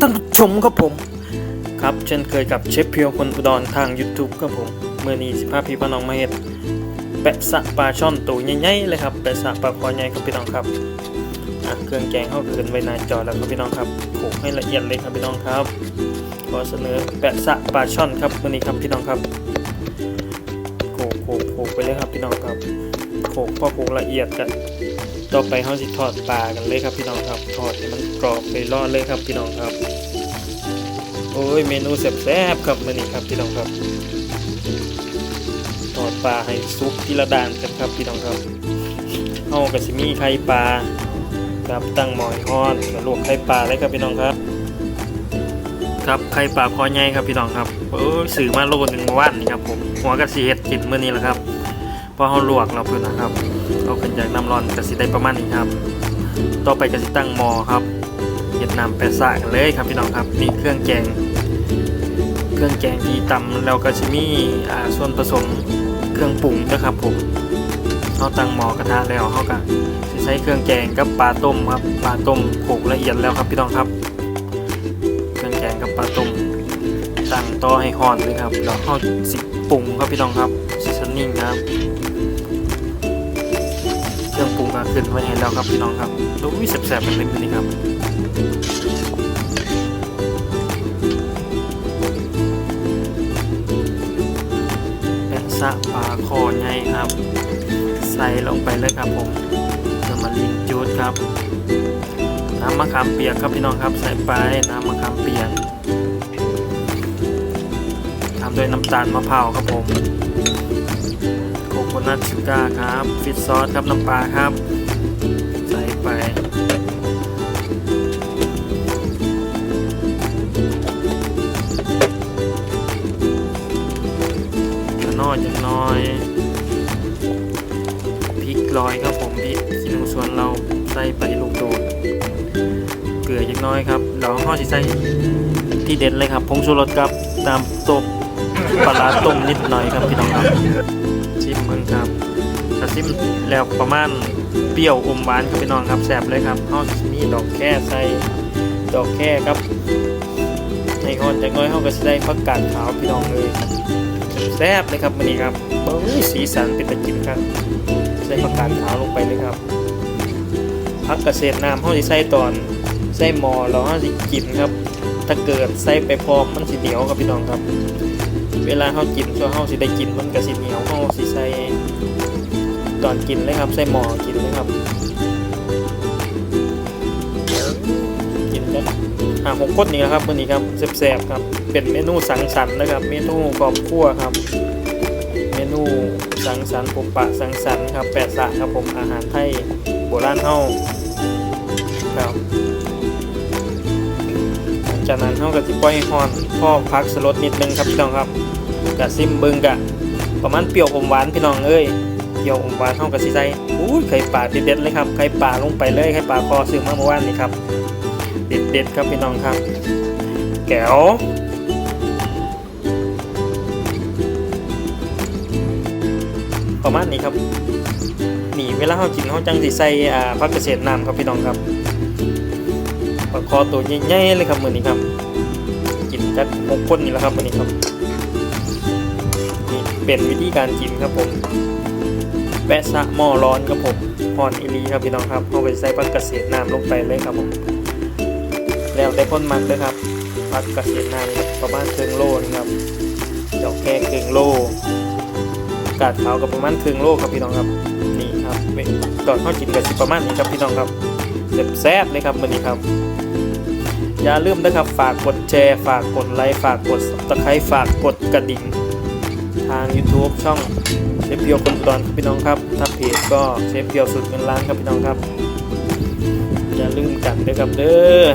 ท่านผู้ชมครับผม ครับเช่นเคยกับเชฟเพียวคนอุดรทาง YouTube ครับผมเมื่อนี้สิพาพี่พน้องมาเฮ็ดแปะสะปลาช่อนตัวใหญ่ๆเลยครับแปะสะปลาคอใหญ่ครับพี่น้องครับเครื่องแกงเข้าขึ้นไว้หน้าจอแล้วครับพี่น้องครับโขกให้ละเอียดเลยครับพี่น้องครับขอเสนอแปะสะปลาช่อนครับมื่อนี้ครับพี่น้องครับโขกโขกโขกไปเลยครับพี่น้องครับโขกพอโขกละเอียดกัน ต่อไปเขาสิทอดปลากันเลยครับพี่น้องครับทอดให้มันกรอบเลยรอดเลยครับพี่น้องครับ โอ้ยเมนูแซ่บๆครับมื้อนี้ครับพี่น้องครับทอดปลาให้ซุปทีละด้านกันครับพี่น้องครับเฮาก็สิมีไข่ปลาครับตั้งหม้อให้ร้อนแล้วลวกไข่ปลาเลยครับพี่น้องครับ ครับไข่ปลาคอใหญ่ครับพี่น้องครับเออซื้อมาโลนึงเมื่อวานนี่ครับผมหัวกะสิเฮ็ดกินมื้อนี้แหละครับพอเฮาลวกแล้วเพิ่นนะครับ เอาขึ้นจากน้ำร้อนก็สิได้ประมาณนี้ครับ ต่อไปก็สิตั้งหม้อครับเฮ็ดนำแปะสะเลยครับพี่น้องครับนี่เครื่องแกง เครื่องแกงที่ตำแล้วก็จะมีอ่าส่วนผสมเครื่องปรุงนะครับผมเขาตั้งหม้อกระทะแล้วเขาก็ใช้เครื่องแกงกับปลาต้มครับปลาต้มโขลกละเอียดแล้วครับพี่น้องครับ เครื่องแกงกับปลาต้มตั้งต่อให้ฮ้อนเลยครับแล้วเขาสิปรุงครับพี่น้องครับซีซันนิ่งครับ รื่องปรุงก็ขึ้นไว้ให้แล้วครับพี่น้องครับดูวิแสบๆเป็นเล็กนี่ครับแปะสะปลาคอใหญ่ครับ ใส่ลงไปเลยครับผมเติมมาลินจูดครับน้ำมะขามเปียกครับพี่น้องครับใส่ไปน้ำมะขามเปียกทำด้วยน้ำตาลมะพร้าวครับผม โคนัทชูการ์ครับฟิตซอสครับน้ำปลาครับ ใส่ไปจะน้อยจังน้อยพริกลอยครับผมพริกขี้หนูสวนเราใส่ไปลูกโดดเกลือจังน้อยครับเราห่อสิใส่ที่เด็ดเลยครับผงชูรสครับตามตบปลาร้าต้มนิดหน่อยครับพี่น้องครับ ชิมมึงครับถ้าชิมแล้วประมาณเปรี้ยวอมหวานครับพี่น้องครับแซ่บเลยครับห่อสิมีดอกแค่ใส่ดอกแค่ครับในหอนจังน้อยห่อก็จะได้ผักกาดขาวพี่น้องเลยแซ่บเลยครับวันนี้ครับเอ้ยสีสันเป็นตะกินครับใส่ผักกาดขาวลงไปเลยครับพักเกษตรน้ำเขาสิใส่ตอนใส่หมอแล้วเขาสิกินครับ ถ้าเกิดใส่ไปพร้อมมันสิเหนียวครับพี่น้องครับ วลาเขากินช่วเขาสิได้กินมันก็สิเหนียวเขาสิใส่ตอนกินเลยครับใส่หมอกินเลยครับ กินกันอ่าผมกดนี่นะครับวันนี้ครับแซ่บๆครับ เป็นเมนูสังสรรค์นะครับ เมนูกรอบคั่วครับ เมนูสังสรรค์ปุปะสังสรรค์ครับแปะสะครับผมอาหารไทยโบราณเฮาครับจากนั้นเฮาก็สิปล่อยให้ฮอนพ่อพักสลดนิดนึงครับพี่น้องครับ กะซิมเบิงกะประมาณเปรี้ยวอมหวานพี่น้องเอ้ยเปรี้ยวอมหวานเฮาก็สิใส่อู้ไข่ปลาเด็ดๆเลยครับไข่ปลาลงไปเลยไข่ปลาคอซื้อมาเมื่อวานนี้ครับ เด็ดๆครับพี่น้องครับ แก้วประมาณนี้ครับนี่เวลาเขากินเขาจังสิใส่อ่าผักเกษตรน้ำครับพี่น้องครับปลาคอตัวใหญ่ๆเลยครับมือนี้ครับ กินจัดหกคนนี่แหละครับมือนี้ครับ นี่เป็นวิธีการกินครับผมแปะสะหม้อร้อนครับผมพอนอีหลีครับพี่น้องครับเอาไปใส่ผักเกษตรน้ำลงไปเลยครับผม แล้วแต่คนมักเลยครับผักเกษตรน้ำครับประมาณครึ่งโลนะครับดอกแค่ครึ่งโลกาดขาวกับประมาณครึ่งโลครับพี่น้องครับนี่ครับเว้ยตอนข้ากินกับสิประมาณนี้ครับพี่น้องครับแซ่บๆเลยครับมื้อนี้ครับอย่าลืมนะครับฝากกดแชร์ ฝากกดไลค์ฝากกดตะไคร้ฝากกดกระดิ่ง ทาง YouTube ช่องเชฟเพียวคนอุดรครับพี่น้องครับ ถ้าเพจก็เชฟเพียวสุดเงินล้านครับพี่น้องครับ อย่าลืมกันด้วยครับเด้อ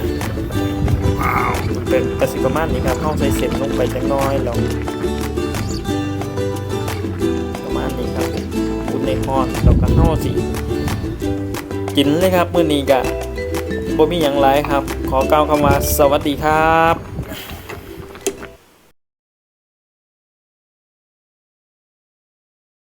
ว้าวเป็นกระสิประมาณนี้ครับเข้าใส่เสร็จลงไปจังน้อยแล้วประมาณนี้ครับคุณในฮอนเราก็เข้าสิกินเลยครับมื้อนี้กะบ่มีหยังหลายครับ ขอกล่าวคำว่าสวัสดีครับ